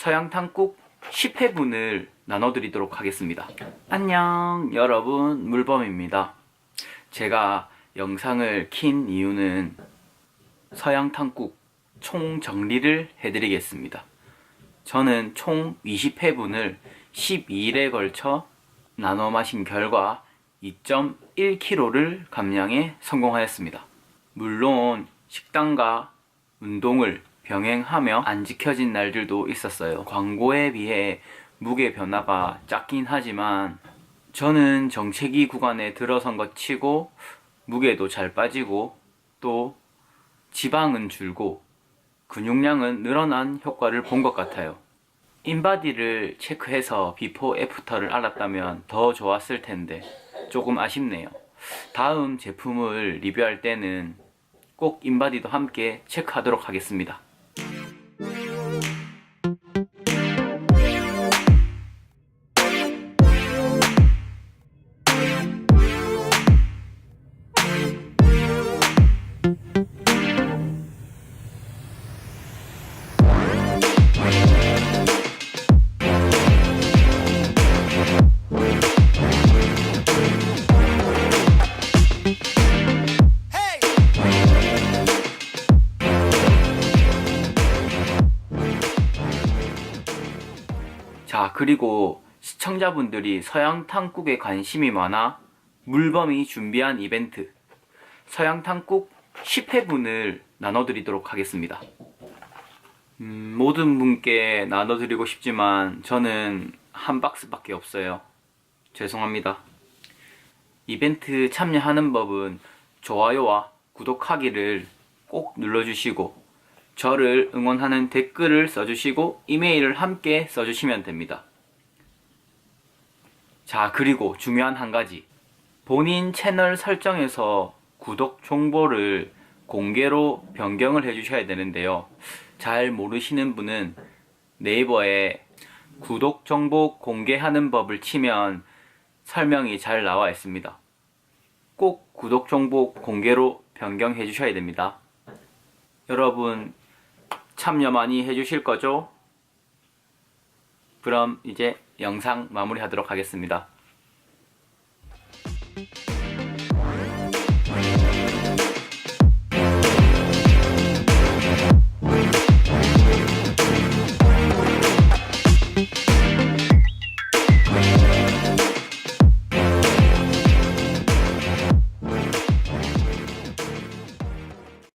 서양탕국 10회분을 나눠드리도록 하겠습니다. 안녕 여러분 물범입니다. 제가 영상을 킨 이유는 서양탕국 총 정리를 해드리겠습니다. 저는 총 20회분을 12일에 걸쳐 나눠 마신 결과 2.1kg를 감량에 성공하였습니다. 물론 식단과 운동을 병행하며 안 지켜진 날들도 있었어요. 광고에 비해 무게 변화가 작긴 하지만 저는 정체기 구간에 들어선 것 치고 무게도 잘 빠지고 또 지방은 줄고 근육량은 늘어난 효과를 본 것 같아요. 인바디를 체크해서 비포 애프터를 알았다면 더 좋았을 텐데 조금 아쉽네요. 다음 제품을 리뷰할 때는 꼭 인바디도 함께 체크하도록 하겠습니다. 자, 그리고 시청자분들이 서양 탕국에 관심이 많아 물범이 준비한 이벤트 서양 탕국 10회분을 나눠드리도록 하겠습니다. 음, 모든 분께 나눠드리고 싶지만 저는 한 박스밖에 없어요. 죄송합니다. 이벤트 참여하는 법은 좋아요와 구독하기를 꼭 눌러주시고 저를 응원하는 댓글을 써주시고 이메일을 함께 써주시면 됩니다. 자, 그리고 중요한 한 가지. 본인 채널 설정에서 구독 정보를 공개로 변경을 해주셔야 되는데요. 잘 모르시는 분은 네이버에 구독 정보 공개하는 법을 치면 설명이 잘 나와 있습니다. 꼭 구독 정보 공개로 변경해 주셔야 됩니다. 여러분 참여 많이 해주실 거죠? 그럼 이제 영상 마무리하도록 하겠습니다.